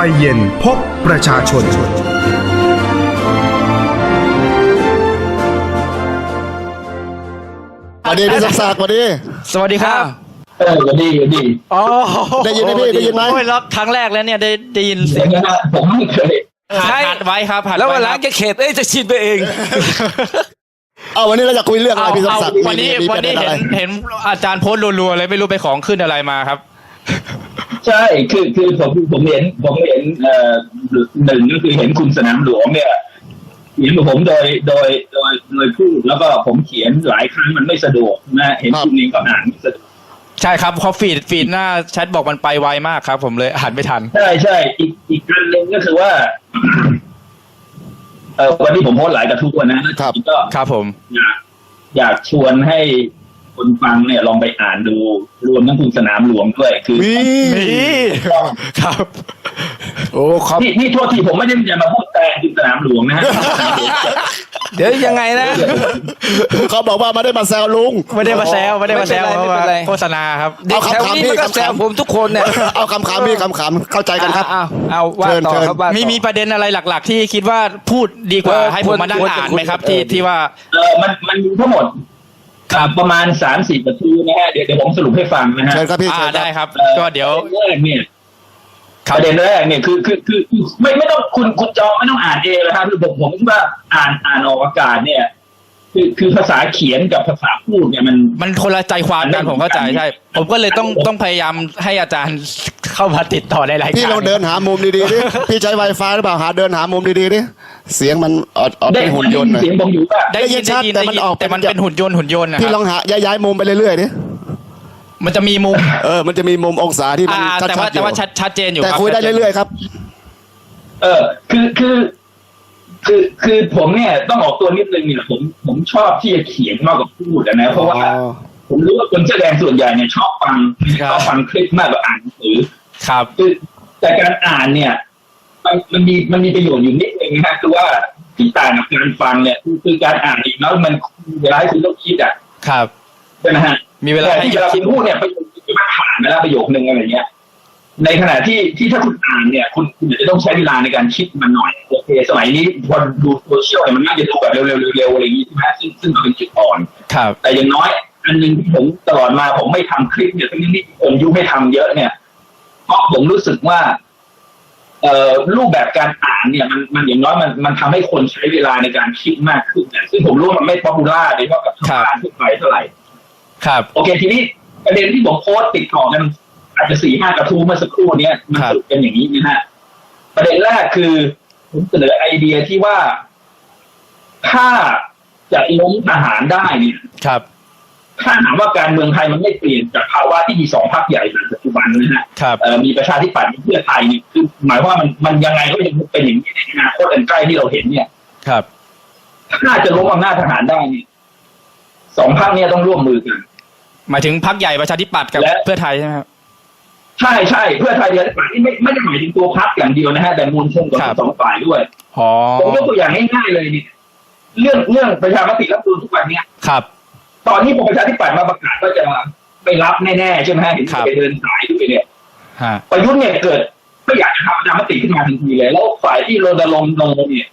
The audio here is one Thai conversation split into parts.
ไฟเย็นพบประชาชน สวัสดีพี่ศักดิ์ศักดิ์สวัสดี สวัสดีครับเออก็ดีก็ดี อ๋อได้ยินไหมพี่ได้ยินไหม โอ้ยแล้วครั้งแรกแล้วเนี่ยได้ได้ยินเสีเสียยงงนะฮะผมไม่เคยหัดหัดไว้ครับหัดแล้วไวันหลังครับจะเข็ดเอ้ยจะชินไปเอง เอาวันนี้เราจะคุยเรื่องอะไรเอาพี่ศักเอาดิ์ศักดิ์วันนี้มีมีวันประเด็นี้นอะไรเห็นเห็นอาจารย์โพสต์รัวๆเลยไม่รู้ไปของขึ้นอะไรมาครับ ใช่คือคือผมผมเห็นผมเห็นเอ่อหนึ่งก็คือเห็นคุณสนามหลวงเนี่ยเขียนกับผมโดยโดยโดยโดยพูดแล้วก็ผมเขียนหลายครั้งมันไม่สะดวกนะเห็นคุณเองก็อ่านไม่สะดวกใช่ครับเขาฟีดฟีดหน้าแชทบอกมันไปไวมากครับ ผมเลยอ่านไม่ทัน ใช่ใช่อีกอีกอันหนึ่งก็คือว่าเออวันนี้ผมโพสต์หลายกระทู้นะแล้วจริงๆก็ครับผม อยากอยากชวนให้ คนฟังเนี่ยลองไปอ่านดูรวมทั้งคุณสนามหลวงด้วยคือมีนี่ครับ โอ้ครับนี่นี่โทษทีผมไม่ได้จะมาพูดแต่คุณสนามหลวงนะฮะเดี๋ยวยังไงนะเขาบอกว่าไม่ได้มาแซวลุงไม่ได้มาแซวไม่ได้มาแซวไม่เพเป็นไรราะว่าไม่เป็นไรโฆษณาครับเด็กแถวนี้มันก็แซวผมทุกคนเนี่ยเอาคำขำพี่คำขำเข้าใจกันครับเอาเอาว่าเชิญต่อเชิญครับว่าต่อมีมีประเด็นอะไรหลัก ๆ ที่คิดว่าพูดดีกว่าเออให้ผมมานั่งควรอ่านควรไหมครับจะที่เออที่ว่าเออมันมันมีทั้งหมด อ่าประมาณสามสี่ประตูนะฮะเดี๋ยวเดี๋ยวผมสรุปให้ฟังนะฮะเชิญครับพี่อ่าเชิญคได้รับครับอ่อก็เดี๋ยวประเด็นแรกเนี่ยครับประเด็นแรกเนี่ยคือคือคือคือไม่ไม่ต้องคุณคุณจองไม่ต้องอ่านเองนะครับคือผมผมคิดว่าอ่านอ่านออกอากาศเนี่ย คือคือภาษาเขียนกับภาษาพูดเนี่ยมัน มันคนละใจความกันผมเข้าใจใช่ ผมก็เลยต้องต้องพยายามให้อาจารย์เข้ามาติดต่อในรายการพี่ลองเดินหามุมดีๆดิพี่ใช้ Wi-Fi หรือเปล่าหาเดินหามุมดีๆดิ เสียงมันออกออกได้เป็นหุ่นยนต์หน่อย เสียงผมอยู่ป่ะได้ยินได้ได้ยิยินนชัดได้แต่มันยินออกแต่มันเป็นเป็นหุ่นยนต์หุ่นยนต์นะคพี่ลรัอบงหาย้ายๆมุมไปเรื่อยๆดิมันจะมีมุมเออมันจะมีมุมองศาที่มันอ่าชัแต่ว่าดๆอยู่แต่ว่าชัดชัดเจนอยู่แต่รับคุยได้เรื่อยๆครับ เออ คือคือ คือคือผมเนี่ยต้องออกตัวนิดนึงเนี่ยผมผมชอบที่จะเขียนมากกว่าพูดอะนะ เพราะว่าอ๋อผมรู้ว่าคนแสอแดงส่วนใหญ่เนี่ยชอบฟังชอบฟังคลิปมากกว่าอ่านหนังสือ ครับ คือแต่การอ่านเนี่ย มันมันมีมันมีประโยชน์อยู่นิดนึงนะฮะคือว่าที่ต่างกับการฟังเนี่ยคือคือการอ่านอีกแล้วมันเวลาให้คุณต้องคิดอะครับใช่ไหมฮะมีเวลาแต่ให้ที่เวลาคุณพูดเนี่ยประโยคมันผ่านไปแล้วประโยคนึงอะไรเงี้ย ในขณะที่ที่ถ้าคุณอ่านเนี่ย คุณคุณอาจจะต้องใช้เวลาในการคิดมันหน่อยโอเคสมัยนี้พอดูโซเชียลเนี่ยมันน่าจะดูแบบเร็วๆเร็วๆอะไรอย่างงี้ใช่ไหมซึ่งซึ่งมันเป็นจุดอ่อนครับ แต่อย่างน้อยอันหนึ่งที่ผมตลอดมาผมไม่ทำคลิปเนี่ยทั้งที่ผมยุให้ทำเยอะเนี่ยเพราะผมรู้สึกว่าเอ่อ รูปแบบการอ่านเนี่ยมันมันอย่างน้อยมันมันทำให้คนใช้เวลาในการคิดมากขึ้นเนี่ยซึ่งผมรู้ว่ามันไม่ป๊อปปูล่าโดยเฉพาะกับชาวบ้านทั่วไปเท่าไหร่ ครับ โอเคทีนี้ประเด็นที่ผมโพสต์ติดต่อกันอาจจะสี่ห้ากระทู้เมื่อสักครู่เนี้ยมันครับสรุปเป็นอย่างนี้นะฮะประเด็นแรกคือผมเสนอไอเดียที่ว่าถ้าจะล้มทหารได้เนี่ยครับ ถ้าถามว่าการเมืองไทยมันไม่เปลี่ยนจากภาวะที่มีสองพรรคใหญ่ในปัจจุบันนะฮะครับเอ่อมีประชาธิปัตย์มีเพื่อไทยเนี่ยคือหมายความว่ามันมันยังไงก็ยังเป็นอย่างนี้ในอนาคตอันใกล้ที่เราเห็นเนี่ย ครับถ้าจะล้มอำนาจทหารได้เนี่ยสองพรรคเนี่ยต้องร่วมมือกันหมายถึงพักใหญ่ประชาธิปัตย์กับและเพื่อไทยใช่ไหมครับใช่ใช่เพื่อไทยเดียวนี่ไม่ไม่ได้หมายถึงตัวพรรคอย่างเดียวนะฮะแต่มวลชนของครับสองฝ่ายด้วยอ๋อผมยกตัวอย่างง่ายๆเลยนี่เรื่องเรื่องประชามติรับนูนทุกวันเนี่ยครับ ตอนนี้พอประชาธิปัตย์มาประกาศว่าจะไม่รับแน่ๆใช่ไหมฮะเห็นครับไปเดินสายด้วยเนี่ยฮะประยุทธ์เนี่ยเกิดไม่อยากจะทำประชามติขึ้นมาทันทีเลย แล้วฝ่ายที่รณรงค์ลงเนี่ย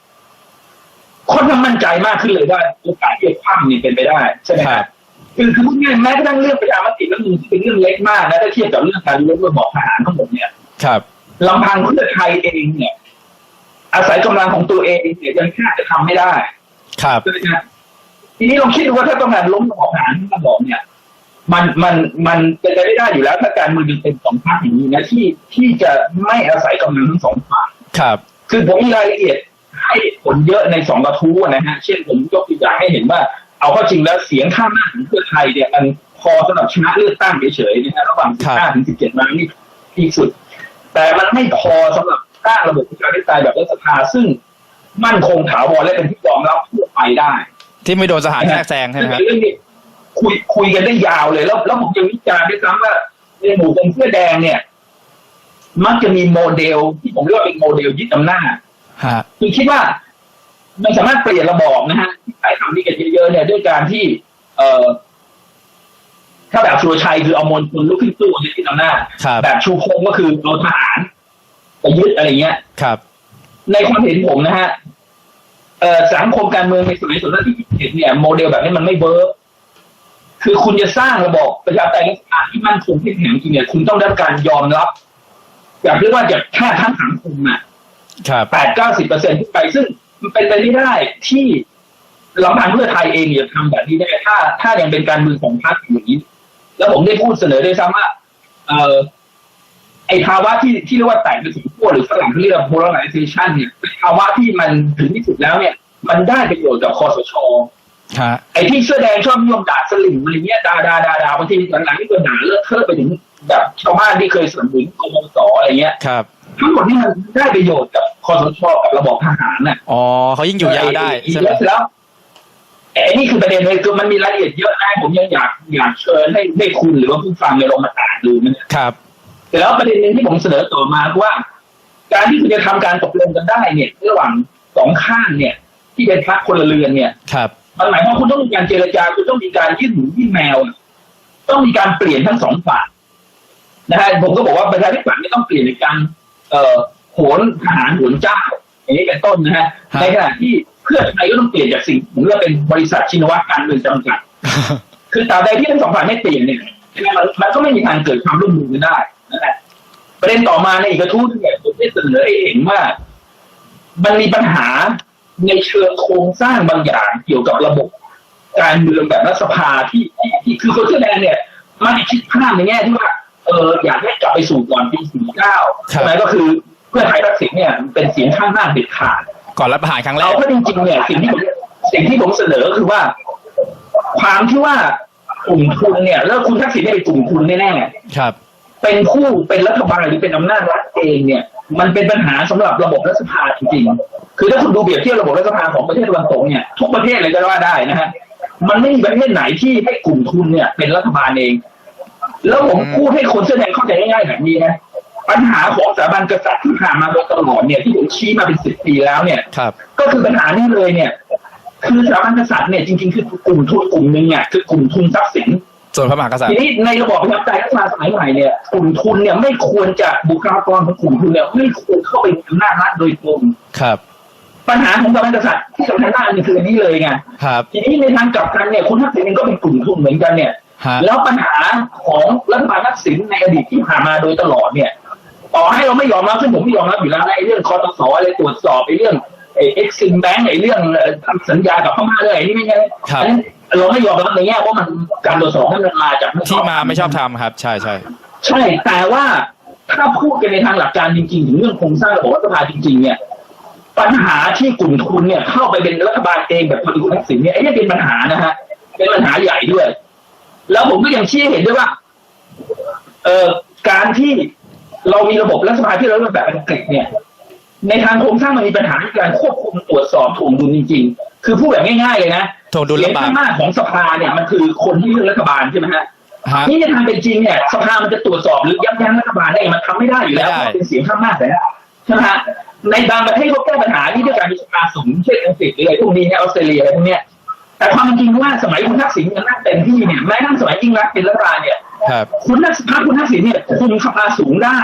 ค่อนข้างมั่นใจมากขึ้นเลยว่าโอกาสที่จะคว่ำเนี่ยเป็นไปได้ใช่ไหมคครัรับบคือคือพูดง่ายๆแม้กระทั่งเรื่องประชามติแล้วมันเป็นเรื่องเล็กมากนะถ้าเทียบกับเรื่องการยกระบอกทหารทั้งหมดเนี่ย ครับลำพังเพื่อไทยเองเนี่ย อาศัยกำลังของตัวเองเนี่ยยังแทบจะทำไม่ได้ ครับใช่ไหมครับ ทีนี้ลองคิดดูว่าถ้าต้องการล้มระบอบทหารทั้งระบอบเนี่ย มันมันมันเป็นไปไม่ได้อยู่แล้ว ถ้าการเมืองยังเป็นสองพรรคอย่างนี้นะที่ที่จะไม่อาศัยกำลังทั้งสองฝ่ายครับ คือผมมีรายละเอียดให้ผลเยอะในสองกระทู้นะฮะ เช่นผมยกตัวอย่างให้เห็นว่า เอาเข้าจริงแล้วเสียงข้างมากของเพื่อไทยเนี่ยมันพอสำหรับชนะเลือกตั้งเฉยๆนะฮะระหว่างครับ15ถึง17มานี่ที่สุด แต่มันไม่พอสำหรับสร้างระบบประชาธิปไตยแบบรัฐสภาซึ่งมั่นคงถาวรและเป็นที่ยอมรับทั่วไปได้ ที่ไม่โดนสถานแทรกแซงใช่ไหมครับเรื่องนี้คุยคุยกันได้ยาวเลย แล้วแล้วผมยังวิจารณ์ด้วยซ้ำว่าในหมู่คนเสื้อแดงเนี่ย มักจะมีโมเดล ที่ผมเรียกว่าเป็นโมเดลยึดอำนาจฮะคือคิดว่ามันสามารถเปลี่ยนระบอบนะฮะที่ใช้คำนี้กันเยอะๆเนี่ยด้วยการที่ เอ่อถ้าแบบสุรชัยคือเอามวลชนลุกขึ้นสู้ในที่อำนาจครับแบบชูพงก็คือเอาทหารไปยึดอะไรเงี้ยครับ ในความเห็นผมนะฮะเอ่อ สังคมการเมืองในสมัยสุดที่เห็นเนี่ยโมเดลแบบนี้มันไม่เวิร์กคือคุณจะสร้างระบบประชาธิปไตยที่มั่นคงที่แข็งจริงเนี่ยคุณต้องได้รับการยอมรับแบบเรียกว่าจากแค่ทั้งสังคมอะครับแปดเก้าสิบเปอร์เซ็นต์ขึ้นไป ซึ่งมันเป็นไปไม่ได้ที่ลำพังเพื่อไทยเองเนี่ยทำแบบนี้ได้ถ้า ถ้ายังเป็นการเมืองของพรรคอย่างนี้ แล้วผมได้พูดเสนอด้วยซ้ำว่าเออ ไอภาวะที่ที่เรียกว่าแตกเป็นสองขั้วหรือฝรั่งเขาเรียกว่า polarization เนี่ยเป็นภาวะที่มันถึงที่สุดแล้วเนี่ย มันได้ประโยชน์กับคอสชฮะไอ้ที่เสื้อแดงชอบนิยมด่าสลิมอะไรเงี้ยด่าด่าด่าด่าบางทีหลังๆนี่ก็ด่าเลิกเทอะไปถึงแบบชาวบ้านที่เคยสนับสนุนกมสอะไรเงี้ยครับทั้งหมดนี่มันได้ประโยชน์กับคอสชกับระบบทหารน่ะอ๋อเขายิ่งอยู่ยาวได้อีกใช่ไหมแล้วเสร็จแล้วไอ้นี่คือประเด็นเลยคือมันมีรายละเอียดเยอะนะผมยังอยากอยากเชิญให้ให้คุณหรือว่าผู้ฟังในยลองมาอ่านดูนะครับ แต่แล้วประเด็นหนึงที่ผมเสนอต่อมาคือว่า การที่คุณจะทำการตกลงกันได้เนี่ย ระหว่างสองข้างเนี่ย ที่เป็นพรรคคนละเรือนเนี่ยครับมันหมายความว่าคุณต้องมีการเจรจาคุณต้องมีการยื่นหมูยื่นแมวอะต้องมีการเปลี่ยนทั้งสองฝ่ายนะฮะผมก็บอกว่าประชาธิปัตย์ไม่ต้องเปลี่ยนในการ เอ่อโหนทหารโหนเจ้าอย่างนี้เป็นต้นนะฮะฮะในขณะที่เพื่อไทยก็ต้องเปลี่ยนจากสิ่งผมเรียกว่าเป็นบริษัทชินวัตรการเมืองจำกัด คือตราบใดที่ทั้งสองฝ่ายไม่เปลี่ยนเนี่ยมันมันก็ไม่มีทางเกิดความร่วมมือกันได้ นะฮะประเด็นต่อมาในอีกกระทู้เนี่ยผมได้เสนอให้เห็นว่า มันมีปัญหาในเชิงโครงสร้างบางอย่างเกี่ยวกับระบบ การเมืองแบบรัฐสภาที่ที่ที่คือคนเสื้อแดงเนี่ยมันคิดภาพในแง่ที่ว่าเอออยากให้กลับไปสู่ก่อนปี49ใช่ไหมก็คือเพื่อไทยทักษิณเนี่ยเป็นเสียงข้างมากเด็ดขาดก่อนรัฐประหารครั้งแรเรากก็จริงๆเนี่ยสิ่งที่ผมสิ่งที่ผมเสนอก็คือว่า ความที่ว่ากลุ่มทุนเนี่ย แล้วคุณทักษิณเนี่ยเป็นกลุ่มทุนแน่ๆครับ เป็นผู้เป็นรัฐบาลหรือเป็นอำนาจรัฐเองเนี่ย มันเป็นปัญหาสำหรับระบบรัฐสภาจริงๆ คือถ้าคุณดูเปรียบเทียบระบบรัฐสภาของประเทศตะวันตกเนี่ยทุกประเทศเลยก็ว่าได้นะฮะมันไม่มีประเทศไหนที่ให้กลุ่มทุนเนี่ย เป็นรัฐบาลเอง แล้วผมพูดให้คนเสื้อแดงเข้าใจง่ายๆแบบนี้นะปัญหาของสถาบันกษัตริย์ที่ผ่านมาโดยตลอดเนี่ยที่ผมชี้มาเป็นสิบปีแล้วเนี่ยครับก็คือปัญหานี้เลยเนี่ย คือสถาบันกษัตริย์เนี่ยจริงๆคือกลุ่มทุนกลุ่มหนึ่งเนี่ยคือกลุ่มทุนทรัพย์สิน ส่วนพระมหากษัตริทีย์ นี้ในระบอบประชาธิปไตยรัฐบาลสมัยใหม่เนี่ยกลุ่มทุนเนี่ยไม่ควรจะบุคลากรของกลุ่มทุนเนี่ยไม่ควรเข้าไปมีอำนาจรัฐโดยตรงครับ ปัญหาของสถาบันกษัตริย์ที่สำคัญมากนี่คืออันนี้เลยไงครับ ทีนี้ในทางกลับกันเนี่ยคุณทักษิณเองก็เป็นกลุ่มทุนเหมือนกันเนี่ย ฮะ แล้วปัญหาของรัฐบาลทักษิณในอดีตที่ผ่านมาโดยตลอดเนี่ยต่อให้เราไม่ยอมรับซึ่งผมไม่ยอมรับอยู่แล้วนะไอ้เรื่องคอตสอะไรตรวจสอบไอ้เรื่องไอ้เอ็กซิมแบงก์ไอ้เรื่องเอ่อทำสัญญากับพม่าเลยไอ้นี่ไม่ใช่ครับ อันนั้น เราไม่ยอมรับในแง่ว่ามันการตรวจสอบนั้นมันมาจากที่มาไม่ชอบทำครับ ใช่ใช่ใช่ แต่ว่าถ้าพูดกันในทางหลักการจริงๆ ถึงเรื่องโครงสร้างระบบรัฐสภาจริง ๆ เนี่ย ปัญหาที่กลุ่มทุนเนี่ย เข้าไปเป็นรัฐบาลเองแบบคนคุณทักษิณเนี่ยไอ้เนี่ยเป็นปัญหานะฮะเป็นปัญหาใหญ่ด้วย แล้วผมก็ยังชี้ให้เห็นด้วยว่า เอ่อการที่เรามีระบบรัฐสภาที่เราเรียกแบบอังกฤษเนี่ย ในทางโครงสร้างมันมีปัญหาในการควบคุมตรวจสอบถ่วงดุลจริง ๆ คือพูดแบบง่ายๆเลยนะ ถ่วงดุลเสียงลำบากข้างมากของสภาเนี่ยมันคือคนที่เลือกรัฐบาลใช่ไหมฮะฮะ นี่ในทางเป็นจริงเนี่ยสภามันจะตรวจสอบหรือยับยั้งรัฐบาลได้มันทำไม่ได้อยู่แล้วไม่ได้เพราะเป็นเสียงข้างมากแต่ใช่ไหมฮะในบางประเทศเขาแก้ปัญหานี้ด้วยการมีสภาสูงเช่นอังกฤษหรืออะไรพวกนี้เนี่ยออสเตรเลียอะไรพวกเนี้ยแต่ความเป็นจริงว่าสมัยคุณทักษิณยังนั่งเต็มที่เนี่ยแม้กระทั่งสมัยยิ่งรักษณ์เป็นรัฐบาลเนี่ย ครับ คุณทักษิณพรรคคุณทักษิณเนี่ยคุมสภาสูงได้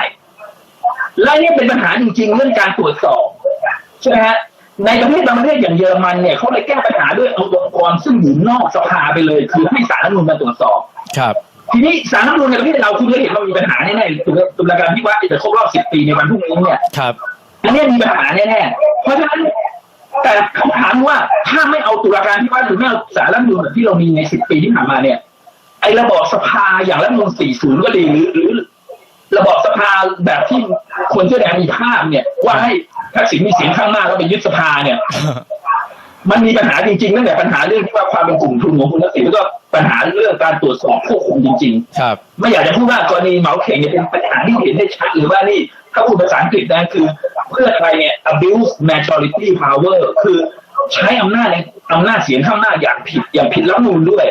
และเนี่ยเป็นปัญหาจริง ๆ เรื่องการตรวจสอบใช่ไหมฮะ ในประเทศบางประเทศอย่างเยอรมันเนี่ยเขาเลยแก้ปัญหาด้วยเอาองค์กรซึ่งอยู่นอกสภาไปเลย คือให้ศาลรัฐธรรมนูญมาตรวจสอบ ครับ ทีนี้สารรัฐธรรมนูญในประเทศเราคุณก็เห็นว่ามีปัญหาแน่ๆตุลาตุลาการที่ว่าจะครบรอบ10ปีในวันพรุ่งนี้เนี่ยครับอันเนี้ยมีปัญหาแน่ๆเพราะฉะนั้นแต่คำถามว่าถ้าไม่เอาตุลาการที่ว่าหรือไม่เอาสารรัฐธรรมนูญแบบที่เรามีใน10ปีที่ผ่านมาเนี่ยไอ้ระบอบสภาอย่างรัฐธรรมนูญ40ก็ดีหรือหรือ ระบอบสภาแบบที่คนเสื้อแดงมีภาพเนี่ย ว่าให้ทักษิณมีเสียงข้างมากแล้วไปยึดสภาเนี่ย มันมีปัญหาจริงๆตั้งแต่ปัญหาเรื่องที่ว่าความเป็นกลุ่มทุนของคุณทักษิณแล้วก็ปัญหาเรื่องการตรวจสอบควบคุมจริง ๆ ครับ ไม่อยากจะพูดว่ากรณีเหมาเข่งเนี่ยเป็นปัญหาที่เห็นได้ชัดหรือว่านี่ถ้าพูดภาษาอังกฤษนะคือเพื่อไทยเนี่ย abuse majority power คือใช้อำนาจในอำนาจเสียงข้างมากอย่างผิดอย่างผิดรัฐธรรมนูญด้วย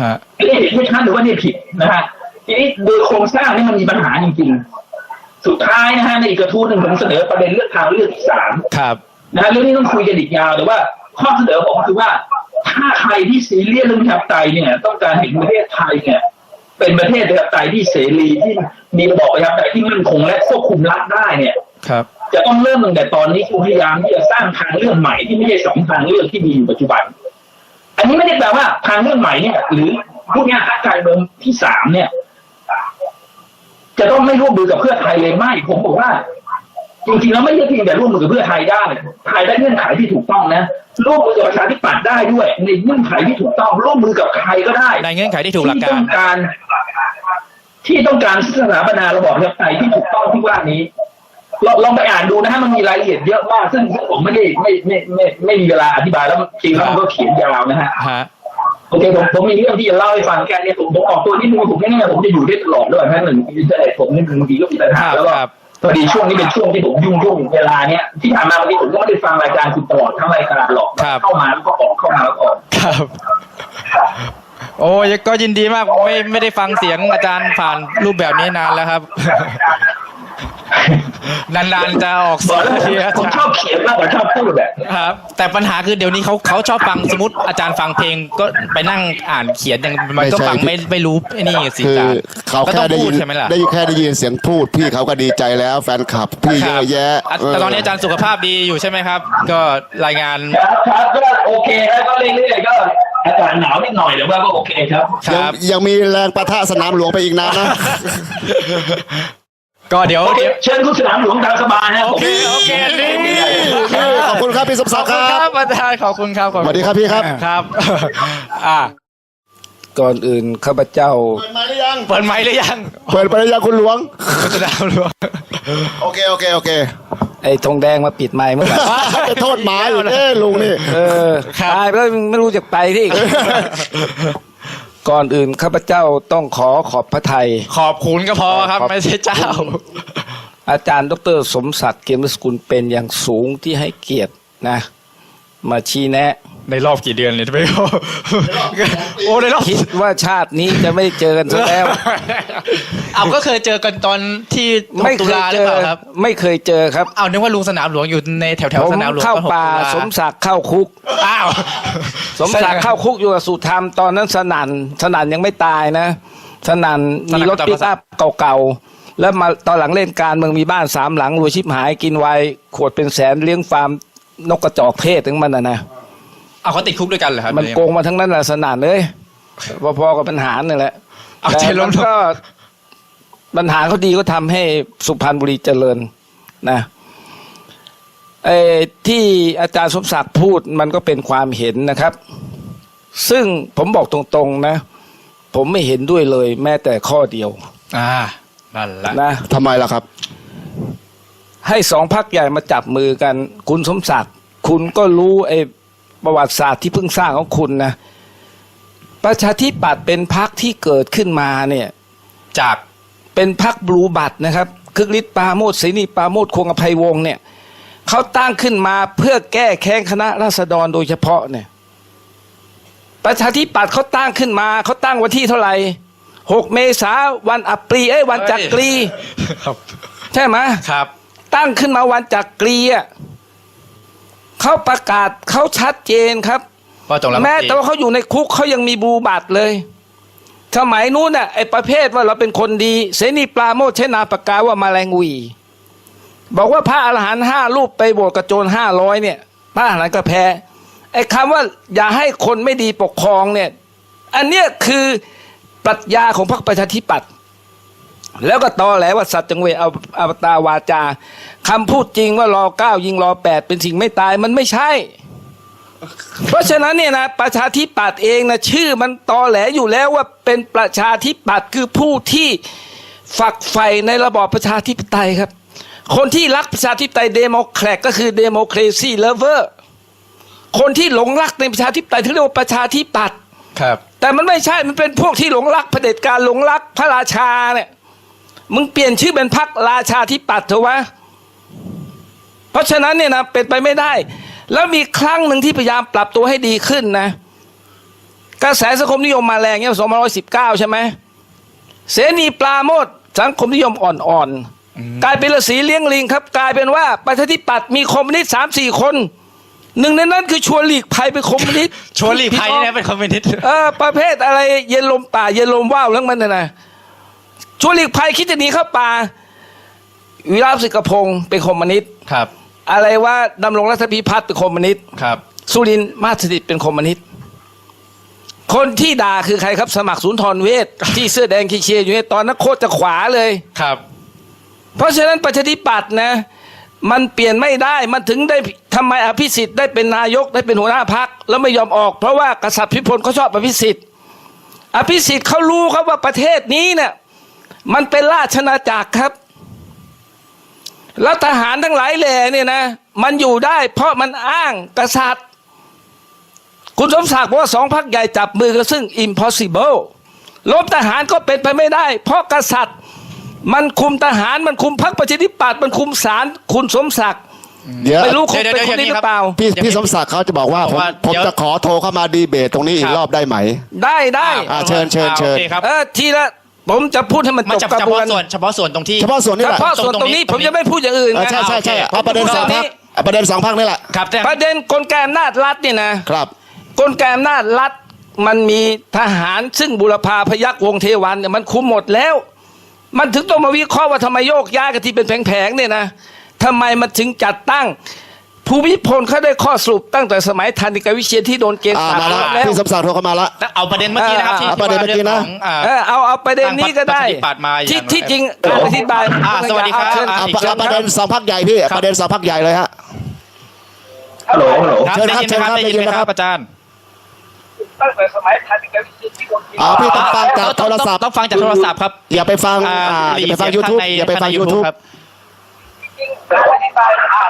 ฮะไม่ได้เห็นไม่ชัดหรือว่านี่ผิดนะฮะ ทีนี้โดยโครงสร้างนี่มันมีปัญหาจริงๆ สุดท้ายนะฮะในอีกกระทู้หนึ่งผมเสนอประเด็นเรื่องทางเลือกที่สามครับนะฮะเรื่องนี้ต้องคุยกันอีกยาวแต่ว่าข้อเสนอผมคือว่า ถ้าใครที่ซีเรียสเรื่องประชาธิปไตยเนี่ย ต้องการเห็นประเทศไทยเนี่ย เป็นประเทศประชาธิปไตยที่เสรีที่มีระบอบประชาธิปไตยที่มั่นคงและควบคุมรัฐได้เนี่ยครับจะต้องเริ่มตั้งแต่ตอนนี้คือพยายามที่จะสร้างทางเลือกใหม่ที่ไม่ใช่สองทางเลือกที่มีอยู่ปัจจุบัน อันนี้ไม่ได้แปลว่าทางเลือกใหม่เนี่ย หรือพวกเนี้ยพรรคการเมืองที่สามเนี่ย จะต้องไม่ร่วมมือกับเพื่อไทยเลยไม่ผมบอกว่าจริงๆแล้วไม่ใช่เพียงแต่ร่วมมือกับเพื่อไทยได้ไทยได้เงื่อนไขที่ถูกต้องนะร่วมมือกับประชาธิปัตย์ได้ด้วย ในเงื่อนไขที่ถูกต้องร่วมมือกับใครก็ได้ ในเงื่อนไขที่ถูกหลักที่กาต้รองการ ที่ต้องการสถาปนาระบอบประชาธิปไตยที่ถูกต้องที่ว่านี้ลองลองไปอ่านดูนะฮะมันมีรายละเอียดเยอะมากซึ่งซึ่งผมไม่ได้ไม่ไม่ไม่ไม่มีเวลาอธิบายแล้วจริงแล้วมันก็เขียนยาวนะฮะฮะ โอเคผมผมมีเรื่องที่จะเล่าให้ฟังแค่นี้ผมผมออกตัวนิดนึงว่าผมแค่นี้ผมจะอยู่ได้ตลอดด้วยแค่หนึ่งอินเทอร์เน็ตผมนี่บางทีก็มีปัญคหารับแล้วก็ครับพอดีช่วงนี้เป็นช่วงที่ผมยุ่งยุ่งๆเวลาเนี้ยที่ผ่านมาบางทีผมก็ไม่ได้ฟังรายการคุณตลอดทั้งรายการหรอกครับเข้ามาแล้วก็ออกเข้ามาแล้วก็ออกครับโอ้ยก็ยินดีมากไม่ไม่ได้ฟังเสียงอาจารย์ผ่านรูปแบบนี้นานแล้วครับ นานๆจะออกบเสีอยกแล้วงทีอาผมจารชอบย์เขียนมากกว่าชอบพูดแบบครับ แต่ปัญหาคือเดี๋ยวนี้เขาเขาชอบฟังสมมติอาจารย์ฟังเพลงก็ไปนั่งอ่านเขียนอย่างมันก็ไม่ใช่ฟังไม่ไม่รู้ไอ้นี่สิคืออาจารย์เขาก็แค่ต้องได้พูยิดนใช่ไหมล่ะได้แค่ได้ยินเสียงพูด พี่เขาก็ดีใจแล้วแฟนคลับ พี่เยอะแยะครับแต่ตอนนี้อาจารย์สุขภาพดีอยู่ใช่ไหมครับ ก็รายงานครับครับก็โอเคครับก็เรื่อยๆก็อากาศหนาวนิดหน่อยแต่ว่าก็โอเคครับ คยังรับ ยังมีแรงประทะสนามหลวงไปอีกนานนะ ก็เดี๋ยวโอเคเดี๋ยวเชิญคุณสนามหลวงตามสบายนะโอเคโอเคนี่ขอบคุณครับพี่สมขศัอกบดิ์คุณคครัรับบอาจารย์ขอบคุณครับขอบสคุณวัสดีครับพี่ครับครับอ่าก่อนอื่นข้าพเจ้า เปิดมาหรือยัง เปิดไมค์หรือยังเปิดไปหรือยังคุณหลวงคุณจะดาวหรือโอเคโอเคโอเคไอ้ธงแดงมาปิดไม้เมื่อไหร่ไปโทษหมาอยู่เอ้ลุงนี่เออตายไปแล้วไม่รู้จะไปที่ ก่อนอื่นข้าพเจ้าต้องขอขอบพระไทยขอบคุณก็พอครับ ขอบ ไม่ใช่เจ้า อาจารย์ดรสมศักดิ์เกียรติสกุลเป็นอย่างสูงที่ให้เกียรตินะ มาชี้แนะ ในรอบกี่เดือนเลยไม่รู้โอ้ในรอบคิดว่าชาตินี้จะไม่เจอกันซะแล้ว เอาก็เคยเจอกันตอนที่ไม่ตุเคยลาหเจรืออเปล่าครับ ไม่เคยเจอครับ เอานึกว่าลุงสนามหลวงอยู่ในแถวแถวผมสนามหลวงเข้าตอนหกป่าตุลสมศักดิ์เข้าคุกอ้าวสมศักดิ์เข้าคุกอยู่กับสุธรรมตอนนั้นสนั่นสนั่นยังไม่ตายนะ สนั่นมีรถปิกอัพเก่าๆแล้วมาตอนหลังเล่นการเมืองมีบ้านสามหลังรวยชิบหายกินไวน์ขวดเป็นแสนเลี้ยงฟาร์มนกกระจอกเทศถึงมันนะนะ เอาเขาติดคุกด้วยกันเหรอครับมันโกงมาทั้งนั้นแหละสนั่นเลยพอๆกับปัญหานี่แหละเอาแต่ใจล้มันนก็ปัญหาเขาดีก็ทำให้สุพรรณบุรีเจริญนะไอ้ที่อาจารย์สมศักดิ์พูดมันก็เป็นความเห็นนะครับ ซึ่งผมบอกตรงๆนะ ผมไม่เห็นด้วยเลย แม้แต่ข้อเดียว อ่านั่นแหละนะทำไมล่ะครับ ให้สองพักใหญ่มาจับมือกัน คุณสมศักดิ์คุณก็รู้ไอ้ ประวัติศาสตร์ที่เพิ่งสร้างของคุณนะประชาธิปัตย์เป็นพักที่เกิดขึ้นมาเนี่ยจากเป็นพักบลูบัตรนะครับคึกฤทธิ์ปราโมดศรีนิปราโมดคงอภัยวงศ์เนี่ยเขาตั้งขึ้นมาเพื่อแก้แค้นคณะราษฎรโดยเฉพาะเนี่ยประชาธิปัตย์เขาตั้งขึ้นมาเขาตั้งวันที่เท่าไหร่หกเมษาวันอัปรีเอ้ยวันจักรี ครับ ใช่ไหมครับ ตั้งขึ้นมาวันจักรีอะ เขาประกาศเขาชัดเจนครับพอจงแล้วแม้แต่ว่าเขาอยู่ในคุกเขายังมีบลูบัตรเลย สมัยนู้นน่ะไอ้ประเภทว่าเราเป็นคนดี เสนีปราโมชใช้นามปากกาว่ามาแรงหวี บอกว่าพระอรหันต์ห้ารูปไปโบสถ์กระโจนห้าร้อยเนี่ย พระอรหันต์ก็แพ้ไอ้คำว่าอย่าให้คนไม่ดีปกครองเนี่ย อันเนี้ยคือปรัชญาของพรรคประชาธิปัตย์แล้วก็ตอแหลว่าสัตว์จังเวเอาอวตารวาจา คำพูดจริงว่ารอเก้ายิงรอแปดเป็นสิ่งไม่ตายมันไม่ใช่ เพราะฉะนั้นเนี่ยนะประชาธิปัตย์เองนะชื่อมันตอแหลอยู่แล้วว่าเป็นประชาธิปัตย์คือผู้ที่ฝักใฝ่ในระบอบประชาธิปไตยครับ คนที่รักประชาธิปไตยเดโมแครตก็คือเดโมครซีเลเวอร์คนที่หลงรักในประชาธิปไตยที่เรียกว่าประชาธิปัตย์ครับ แต่มันไม่ใช่มันเป็นพวกที่หลงรักเผด็จการหลงรักพระราชาเนี่ยมึงเปลี่ยนชื่อเป็นพักราชาธิปัตย์เถอะวะ เพราะฉะนั้นเนี่ยนะเป็นไปไม่ได้ แล้วมีครั้งหนึ่งที่พยายามปรับตัวให้ดีขึ้นนะ กระแสสังคมนิยมมาแรงเนี่ยสองพันร้อยสิบเก้าใช่ไหมเสนีปราโมดสังคมนิยมอ่อนๆ กลายเป็นฤาษีเลี้ยงลิงครับ กลายเป็นว่าประชาธิปัตย์มีคอมมิวนิสต์สามสี่คนหนึ่งในนั้นคือชวนหลีกภัยเป็นคอมมิวนิสต์ชวนหลีกภัยนะเป็นคอมมิวนิสต์เออประเภทอะไรเย็นลมป่า เย็นลมว่าวแล้วมันน่ะนะชวนหลีกภัยคิดจะหนีเข้าป่าวิราชสิกพงศ์เป็นคอมมิวนิสต์ครับ อะไรว่าดำรงรัฐพิพัฒน์เป็นคอมมิวนิสต์ครับ สุรินทร์มาสถิตเป็นคอมมิวนิสต์คนที่ด่าคือใครครับสมัครศูนย์ทรเวทที่เสื้อแดงเชียร์อยู่ในตอนนั้นโคตรจะขวาเลยครับ เพราะฉะนั้นประชาธิปัตย์นะ มันเปลี่ยนไม่ได้มันถึงได้ทำไมอภิสิทธิ์ได้เป็นนายกได้เป็นหัวหน้าพักแล้วไม่ยอมออก เพราะว่ากษัตริย์พิพลเขาชอบอภิสิทธิ์อภิสิทธิ์เขารู้ครับว่าประเทศนี้เนี่ยมันเป็นราชนาจักรครับ แล้วทหารทั้งหลายแหล่เนี่ยนะ มันอยู่ได้ เพราะมันอ้างกษัตริย์ คุณสมศักดิ์บอกว่าสองพักใหญ่จับมือกันซึ่ง impossible ลบทหารก็เป็นไปไม่ได้ เพราะกษัตริย์ มันคุมทหารมันคุมพรรคประชาธิปัตย์มันคุมศาลคุณสมศักดิ์เดี๋ยวไม่รู้คุเดี๋มยวเป็นคนนี้เดี๋ยวหรือเปล่า พี่พี่สมศักดิ์เขาจะบอกว่าบผอกมว่าผมเดี๋ยว จะขอโทรเข้ามาดีเบตตรงนี้อีคกรับรอบได้ไหม ได้ได้อ่าเชิญเชิญเชิญ โอเคครับ เออทีละ ผมจะพูดให้มันมันจบจะกระเฉบวพาะนส่วนเฉพาะส่วนตรงที่ เฉพาะส่วนนี่เฉแหละพาะส่วนตรงนี้ผมจะไม่พูดอย่างอื่นเออใช่ใช่ใช่โอเคเอาประเด็นสองพักประเด็นสองพักนี่แหละครับแต่ประเด็นกลไกอำนาจรัฐเนี่ยนะ ครับ กลไกอำนาจรัฐมันมีทหารซึ่งบุรพาพยักวงศ์เทวันเนี่ยมันคุมหมดแล้ว มันถึงต้องมาวิเคราะห์ว่าทำไมโยกย้ายกันที่เป็นแผงๆเนี่ยนะทำไมมันถึงจัดตั้ง ภูมิพลเขาได้ข้อสรุปตั้งแต่สมัยทันติกาวิเชียนที่โดนเกณฑ์อ่าตัดมาแล้วแล้ว พี่สมศักดิ์โทรเข้ามาแล้วเอาประเด็นเมื่อกี้นะครับที่เอาประเด็นเมื่อกี้นะ ที่ว่ารื่องของอ่า เออเอาเอาประเด็นนี้ก็ได้ ทางปฏิบัติมาอย่างที่ไรที่จริงการอธิบายอ่าสวัสดีครับ เชิญอ่าเอาอีกเอาประเด็นสองพักใหญ่พี่ครับประเด็นสองพักใหญ่เลยฮะ ฮัลโหลฮัลโหลครับเชิญได้ครับยินไหมครับได้ยินไหมเชิญครับได้ยินไหมคครัรับบอาจารย์ตั้งแต่สมัยทันติกาวิเชียนที่โดนเกณฑ์อ๋อพี่ต้องฟังจากโทรศัพท์ต้องฟังจากโทรศัพท์ครับอย่าไปฟังอ่าอ่าอย่าไปฟังรีเสี YouTube ข้ในอย่าไปฟังข้ใน YouTube ครับโอเคเอ่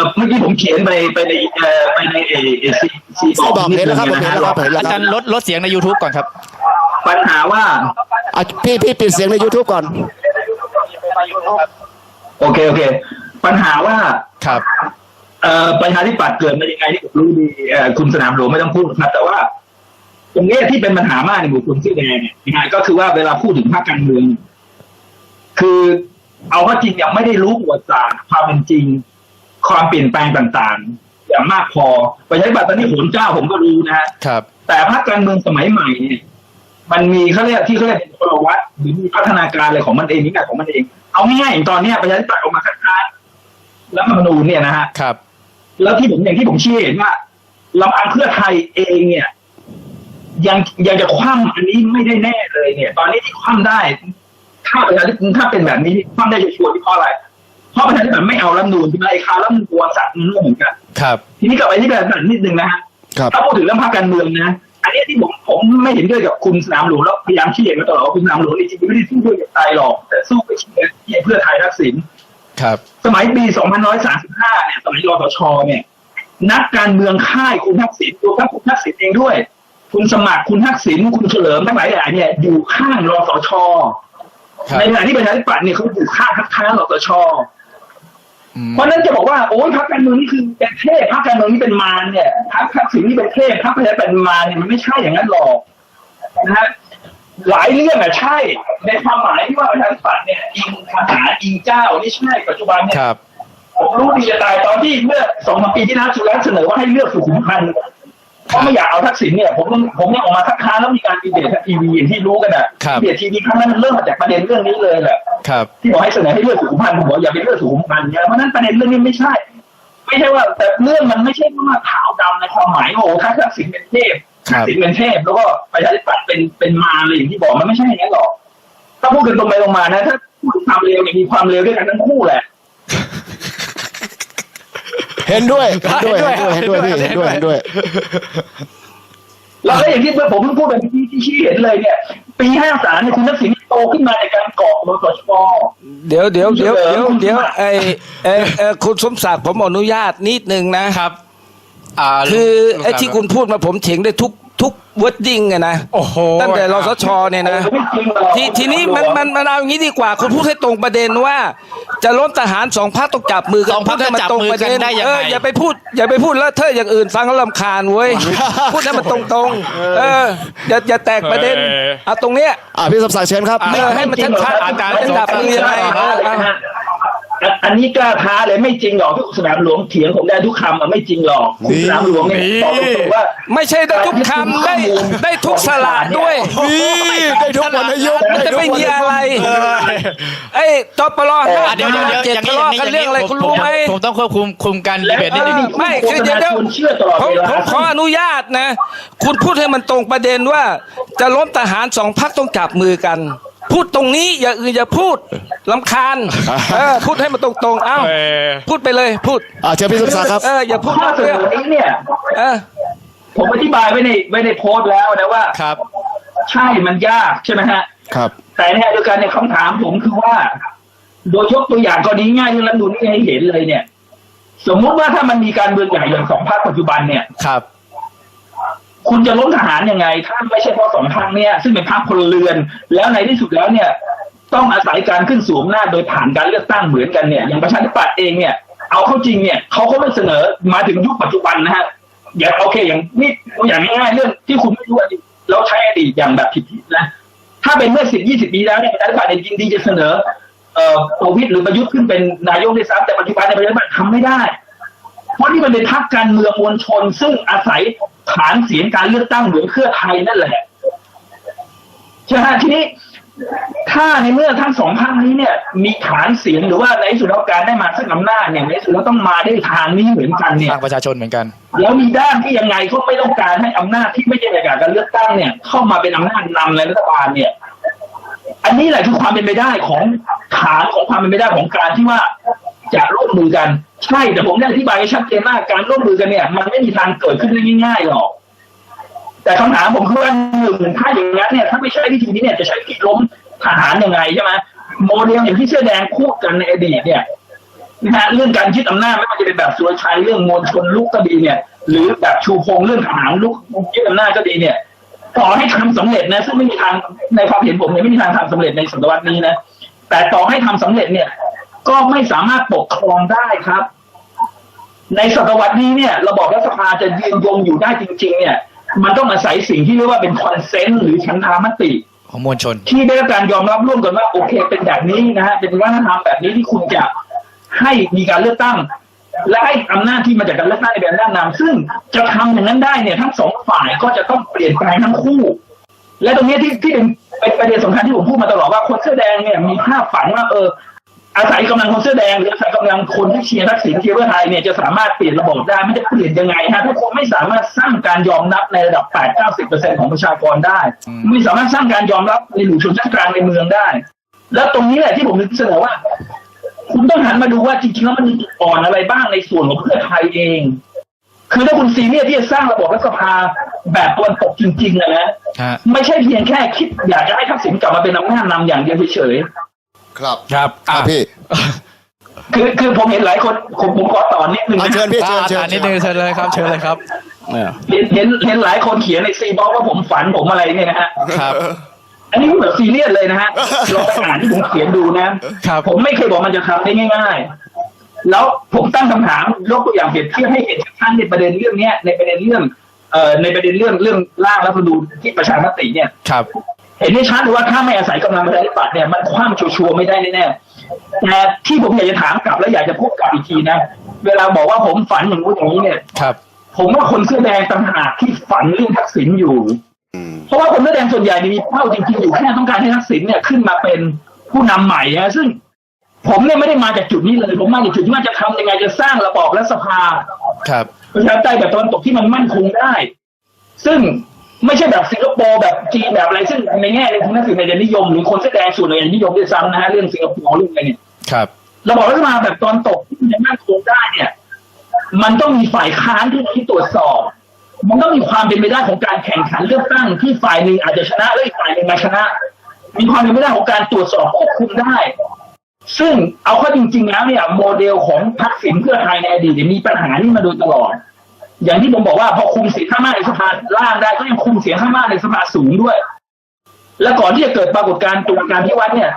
อเมื่อกี้ผมเขียนไปไปในเอ่อไปในเอเอซีซีซีบอกเห็นแล้วครับผมเห็นแล้วครับเห็นแล้วอาคจารับรย์ลดลดเสียงใน YouTube ก่อนครับ ปัญหาว่าอะพี่พี่ปิดเสียงใน YouTube ก่อน โอเคโอเค ปัญหาว่าครับเอ่อประชาธิปัตย์เกิดมายังไงที่ผมรู้ดีเอ่อคุณสนามหลวงไม่ต้องพูดนะครับ แต่ว่าตรงเนี้ยที่เป็นปัญหามากในบุคคลเสื้อแดงเนี่ยนะฮะก็คือว่าเวลาพูดถึงภาคการเมือง คือ เอาว่าจริงยังไม่ได้รู้ประวัติศาสตร์ความเป็นจริง ความเปลี่ยนแปลงต่างๆ อย่างมากพอประชาธิปัตย์ตอนนี้โหนเจ้าผมก็รู้นะฮะครับ แต่ภาคการเมืองสมัยใหม่เนี่ยมันมีเขาเรียกที่เขาเรียกเป็นพลวัตหรือมีพัฒนาการอะไรของมันเองนิสัยของมันเอง เอาง่ายๆอย่างตอนเนี้ยประชาธิปัตย์ออกมาคัดค้านรัฐธรรมนูญเนี่ยนะฮะครับ แล้วที่ผมอย่างที่ผมชี้เห็นว่าลำพังเพื่อไทยเองเนี่ย ยังยังจะคว่ำอันนี้ไม่ได้แน่เลยเนี่ย ตอนนี้ที่คว่ำได้ ถ้าประชาธิปัตย์ถ้าเป็นแบบนี้คว่ำได้ชัวร์ๆที่เพราะอะไร เพราะประชาธิปัตย์ไม่เอารัฐธรรมนูญที่มาไอ้คารัฐธรรมนูญตัวสัตว์มันก็เหมือนกันครับ ทีนี้กลับไปที่แบบนั้นนิดนึงนะฮะครับถ้าพูดถึงเรื่องภาคการเมืองนะอันนี้ที่ผมผมไม่เห็นด้วยกับคุณสนามหลวงแล้วพยายามชี้เห็นมาตลอดว่าคุณสนามหลวงนี่จริงๆไม่ได้สู้ด้วยกับไทยหรอก แต่สู้ไปเชียร์เพื่อไทยทักษิณครับ สมัยปี 2535 เนี่ยสมัยรสชเนี่ย นักการเมืองค่ายคุณทักษิณตัวทั้งคุณทักษิณเองด้วย คุณสมัครคุณทักษิณคุณเฉลิมทั้งหลายแหล่เนี่ยอยู่ข้างรสชครับ ในขณะที่ประชาธิปัตย์เนี่ยเขาอยู่ข้างคัดค้านรสชอืมเพราะฉะนั้นจะบอกว่าโอ้ยพรรคการเมืองนี่คือเป็นเทพพรรคการเมืองนี่เป็นมารเนี่ยพรรคทักษิณนี่เป็นเทพพรรคประชาธิปัตย์เป็นมารเนี่ยมันไม่ใช่อย่างนั้นหรอกนะฮะหลายเรื่องอะใช่ ในความหมายที่ว่าประชาธิปัตย์เนี่ยอิงทหารอิงเจ้านี่ใช่ปัจจุบันเนี่ยครับผมรู้ดีจะตายตอนที่เมื่อสองสามปีที่แล้วสุรัตน์เสนอว่าให้เลือกสุขุมพันธ์ เพราะไม่อยากเอาทักษิณเนี่ยผมยังผมยังออกมาคัดค้านแล้วมีการดีเบตทางทีวีอย่างที่รู้กันอะครับดีเบตทีวีครั้งนั้นมันเริ่มมาจากประเด็นเรื่องนี้เลยแหละครับที่บอกให้เสนอให้เลือกสุขุมพันธ์ผมบอกอย่าไปเลือกสุขุมพันธ์เนี่ยเพราะฉะนั้นประเด็นเรื่องนี้ไม่ใช่ ไม่ใช่ว่า แต่เรื่องมันไม่ใช่ว่าขาวดำในความหมายว่าโอ้ถ้าทักษิณเป็นเทพครัทับกษิณเป็นเทพแล้วก็ประชาธิปัตย์เป็นเป็นมารอะไรอย่างที่บอกมันไม่ใช่อย่างนั้นหรอกถ้าพูดกันตรงไปตรงมานะถ้าพูดถึงความเร็วเนี่ยมีความเร็วด้วยกันทั้งคู่แหละ เห็นด้วยเห็นด้วยเห็นด้วยเห็นด้วยพี่เห็นด้วยเห็นด้วย แล้วก็อย่างที่ผมเพิ่งพูดไปที่ที่ชี้เห็นเลยเนี่ย ปีห้าสามเนี่ยคุณทักษิณโตขึ้นมาในการเกาะรสชเดี๋ยวเดี๋ยวเดี๋ยวคุณเฉลิเดี๋ยวมเดี๋ยวไอไอเออคุณสมศักดิ์ผมอนุญาตนิดนึงนะครับอ่าคือลุงไอ้ที่รับคุณพูดมาผมเถียงได้ทุก ทุกวอดดิ้งไงนะโอ้โหตั้งแต่รสชเนี่ยนะ ทีทีนี้มันมันมันเอาอย่างนี้ดีกว่า คุณพูดให้ตรงประเด็นว่า จะล้มทหารสองพักต้องจับมือกันสองพรรคพูดให้มันจะจับตรงมือประกันเด็นได้ยังไง เอออย่าไปพูด อย่าไปพูดแล้วเธออย่างอื่นฟังแล้วลำคาญเว้ยพูดให้มันตรงตรงๆเอออย่าอย่าแตกประเด็นเอาตรงเนี้ยอ่าพี่สมศักดิ์เชิญครับ เออให้มันชัดๆอาจารย์จะจับมือยังไงเออเอา อันอันนี้กล้าท้าเลยไม่จริงหรอกทุกสนามหลวงเถียงผมได้ทุกคำอะไม่จริงหรอกทุกสนามหลวงเนี่ยบอกตรงๆว่า ไม่ใช่ได้ทุกคำได้ได้ทุกสลากด้วยนี่ได้ทุกวันอายุมันจะไม่มีอะไรไอ้จปรห้าอะเดี๋ยวเดี๋ยวเดี๋ยวเจ็ดอย่างทะนี้เลาะอย่างกันนี้เรื่องอะไรผมคุณรู้ไหมผมต้องควบคุมคุมการดีเบตนิดนึงไม่คือเดี๋ยวเดี๋ยวเชื่อตลอดผมเวลาผมขออนุญาตนะ คุณพูดให้มันตรงประเด็นว่า จะล้มทหารสองพักต้องจับมือกัน พูดตรงนี้อย่าอื่นอย่าพูดลำคาญเออพูดให้มันตรงๆเอ้าเออ พูดไปเลยพูดอ่าเชิญพี่สุศักดิ์ครับ เอออย่าพูดข้อมากเสเลยนอนี้เนี่ย เออ ผมอธิบายไว้ในไว้ในโพสต์แล้วนะว่า ครับ ใช่มันยากใช่ไหมฮะ ครับ แต่ในขณะเดียวกันเนี่ยคำถามผมคือว่า โดยยกตัวอย่างกรณีง่ายที่รัฐธรรมนูญนี่ให้เห็นเลยเนี่ย สมมุติว่าถ้ามันมีการเมืองใหญ่อย่างสองพรรคปัจจุบันเนี่ย ครับ คุณจะล้มทหารยังไง ถ้าไม่ใช่เพราะสองพรรคเนี่ย ซึ่งเป็นพรรคพลเรือน แล้วในที่สุดแล้วเนี่ย ต้องอาศัยการขึ้นสู่อำนาจโดยผ่านการเลือกตั้งเหมือนกันเนี่ย อย่างประชาธิปัตย์เองเนี่ย เอาเข้าจริงเนี่ยเขาก็ไม่เสนอมาถึงยุคปัจจุบันนะฮะ อย่างโอเค อย่างนี่อย่างง่ายๆเรื่องที่คุณไม่รู้อดีตเราใช้อดีตอย่างแบบผิดๆนะ ถ้าเป็นเมื่อสิบยี่สิบปีแล้วเนี่ยประชาธิปัตย์เนี่ยยินดีจะเสนอเอ่อประวิตรหรือประยุทธ์ขึ้นเป็นนายกได้ซ้ำแต่ปัจจุบันในประชาธิปัตย์ทำไม่ได้ เพราะนี่มันเป็นพรรคการเมืองมวลชน ซึ่งอาศัยฐานเสียงการเลือกตั้งเหมือนเครือไทยนั่นแหละใช่ไหมทีนี้ถ้าในเมื่อทั้งสองพรรคนี้เนี่ย มีฐานเสียงหรือว่าในที่สุดแล้วการได้มาซึ่งอำนาจเนี่ยในที่สุดแล้วต้องมาด้วยทางนี้เหมือนกันเนี่ยทางประชาชนเหมือนกัน แล้วมีด้านที่ยังไงเขาไม่ต้องการให้อำนาจที่ไม่ใช่ในการเลือกตั้งเนี่ย เข้ามาเป็นอำนาจนำในรัฐบาลเนี่ย อันนี้แหละคือความเป็นไปได้ของฐานของความเป็นไปได้ของการที่ว่าจะร่วมมือกัน ใช่แต่ผมได้อธิบายไว้ชัดเจนมากการร่วมมือกันเนี่ย มันไม่มีทางเกิดขึ้นได้ง่ายๆหรอก แต่คำถามผมคือว่าหนึ่งถ้าอย่างนั้นเนี่ยถ้าไม่ใช่วิธีนี้เนี่ยจะใช้วิธีล้มทหารยังไงใช่ไหมโมเดลอย่างที่เสื้อแดงพูดกันในอดีตเนี่ยนะฮะเรื่องการยึดอำนาจไม่ว่าจะเป็นแบบสุรชัยเรื่องมวลชนลุกก็ดีเนี่ย หรือแบบชูพงเรื่องทหารลุกยึดอำนาจก็ดีเนี่ยต่อให้ทำสำเร็จนะซึ่งไม่มีทางในความเห็นผมเนี่ยไม่มีทางทำสำเร็จในศตวรรษนี้นะแต่ต่อให้ทำสำเร็จเนี่ย ก็ไม่สามารถปกครองได้ครับ ในศตวรรษนี้เนี่ย ระบอบรัฐสภาจะยืนยงอยู่ได้จริง ๆ เนี่ย มันต้องอาศัยสิ่งที่เรียกว่าเป็นคอนเซนต์หรือฉันทามติ ของมวลชน ที่ได้รับการยอมรับร่วมกันว่าโอเค เป็นแบบนี้นะฮะเป็นวัฒนธรรมแบบนี้ที่คุณจะให้มีการเลือกตั้ง และให้อำนาจที่มาจากการเลือกตั้งในแบบด้านนำซึ่งจะทำอย่างนั้นได้เนี่ยทั้งสองฝ่ายก็จะต้องเปลี่ยนแปลงทั้งคู่ และตรงนี้ที่ที่เป็นเป็นประเด็นสำคัญที่ผมพูดมาตลอดว่าคนเสื้อแดงเนี่ยมีภาพฝันว่าเออ อาศัยกำลังคนเสื้อแดงหรืออาศัยกำลังคนที่เชียร์ทักษิณเชียร์เพื่อไทยเนี่ยจะสามารถเปลี่ยนระบบได้มันจะเปลี่ยนยังไงฮะถ้าคุณไม่สามารถสร้างการยอมรับในระดับ 8-90%ของประชากรได้อืมไม่สามารถสร้างการยอมรับในหมู่ชนชั้นกลางในเมืองได้ แล้วตรงนี้แหละที่ผมเสนอว่า คุณต้องหันมาดูว่าจริงๆแล้วมันมีจุดอ่อนอะไรบ้างในส่วนของเพื่อไทยเอง คือถ้าคุณซีเรียสที่จะสร้างระบบรัฐสภาแบบตะวันตกจริงๆนะนะฮะไม่ใช่เพียงแค่คิดอยากจะให้ทักษิณกลับมาเป็นอำนาจนำอย่างเดียวเฉยๆ ครับครับคอะรับพี่คือคือผมเห็นหลายคนผมผมขอต่อนิดนึงอะนะเชิญพี่อ่าเชิญเชิญอ่านิดนึงเชิญเลยครับ เชิญเลยครับเห็นเห็นเห็นหลายคนเขียนในซีบอกว่าผมฝันผมอะไรเนี่ยนะฮะครับ อันนี้ผมแบบซีเรียสเลยนะฮะลองไปอ่านที่ผมเขียนดูนะครับ ผมไม่เคยบอกมันจะทำได้ง่าย ๆ แล้วผมตั้งคำถามยกตัวอย่างเปรียบเทียบให้เห็นชัดๆในประเด็นเรื่องเนี้ยในประเด็นเรื่องเอ่อในประเด็นเรื่องเรื่องร่างรัฐธรรมนูญที่ประชามติเนี่ย ครับ เห็นได้ชัดเลยว่าถ้าไม่อาศัยกำลังประชาธิปัตย์เนี่ยมันคว่ำชัวร์ๆไม่ได้แน่ๆแต่ที่ผมอยากจะถามกลับและอยากจะพูดกลับอีกทีนะ เวลาบอกว่าผมฝันอย่างนู้นอย่างนี้เนี่ยครับ ผมว่าคนเสื้อแดงต่างหากที่ฝันเรื่องทักษิณอยู่อืมเพราะว่าคนเสื้อแดงส่วนใหญ่เนี่ยมีเป้าจริงๆอยู่แค่ต้องการให้ทักษิณเนี่ยขึ้นมาเป็นผู้นำใหม่นะซึ่งผมเนี่ยไม่ได้มาจากจุดนี้เลย ผมมาจากจุดที่ว่าจะทำยังไงจะสร้างระบอบรัฐสภา ครับประชาธิปไตยแบบตะวันตกที่มันมั่นคงได้ ซึ่ง ไม่ใช่แบบสิงคโปร์แบบจีนแบบอะไรซึ่งในแง่ในคุณทักษิณเนี่ยจะนิยม หรือคนแสอแดงส่วนใหญ่จะนิยมด้วยซ้ำนะฮะเรื่องสิงคโปร์เรื่องอะไรเนี่ยครับระบอบรัฐบาลแบบตอนตกที่มันจะมั่นคงได้เนี่ย มันต้องมีฝ่ายค้านที่ที่ตรวจสอบ มันต้องมีความเป็นไปได้ของการแข่งขันเลือกตั้งที่ฝ่ายหนึ่งอาจจะชนะและอีกฝ่ายหนึ่งมาชนะ มีความเป็นไปได้ของการตรวจสอบควบคุมได้ ซึ่งเอาเข้าจริงๆแล้วเนี่ย โมเดลของทักษิณเพื่อไทยในอดีตเนี่ยมีปัญหานี้มาโดยตลอด อย่างที่ผมบอกว่าพอคุมเสียงข้างมากในสภาล่างได้ก็ยังคุมเสียงข้างมากในสภาสูงด้วย และก่อนที่จะเกิดปรากฏการณ์ตรวจการพิวัตรเนี่ย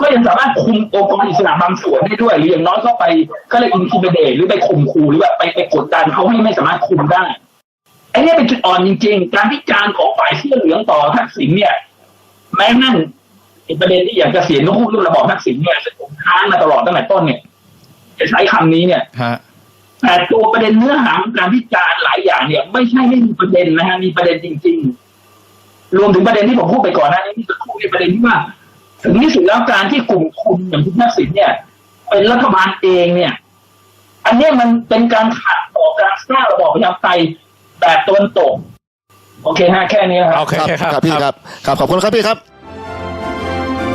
ก็ยังสามารถคุมองค์กรอิสระบางส่วนได้ด้วย หรืออย่างน้อยก็ไปก็เลยอินทิเมเดตหรือไปข่มขู่หรือแบบไปไปกดดันเขาให้ไม่สามารถคุมได้ไอ้เนี่ยเป็นจุดอ่อนจริง ๆ การวิจารณ์ของฝ่ายเสื้อเหลืองต่อทักษิณเนี่ย แม้นั่นเป็นประเด็นที่อยากจะเสียนก็พูดเรื่องระบอบทักษิณเนี่ยซึ่งผมค้านมาตลอดตั้งแต่ต้นเนี่ยจะใช้คำนี้เนี่ย แต่ตัวประเด็นเนื้อหาของการวิจารณ์หลายอย่างเนี่ย ไม่ใช่ไม่มีประเด็นนะฮะมีประเด็นจริง ๆ รวมถึงประเด็นที่ผมพูดไปก่อนหน้านี้ที่สักครู่ในประเด็นที่ว่า ถึงที่สุดแล้วการที่กลุ่มคุณอย่างคุณทักษิณเนี่ยเป็นรัฐบาลเองเนี่ย อันเนี้ยมันเป็นการขัดต่อการสร้างระบอบประชาธิปไตยแบบตะวันตกโอเคฮะแค่นี้นะครับโอเคครับครับครับพี่ครับครับขอบคุณครับพี่ครับ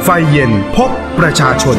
ไฟเย็นพบประชาชน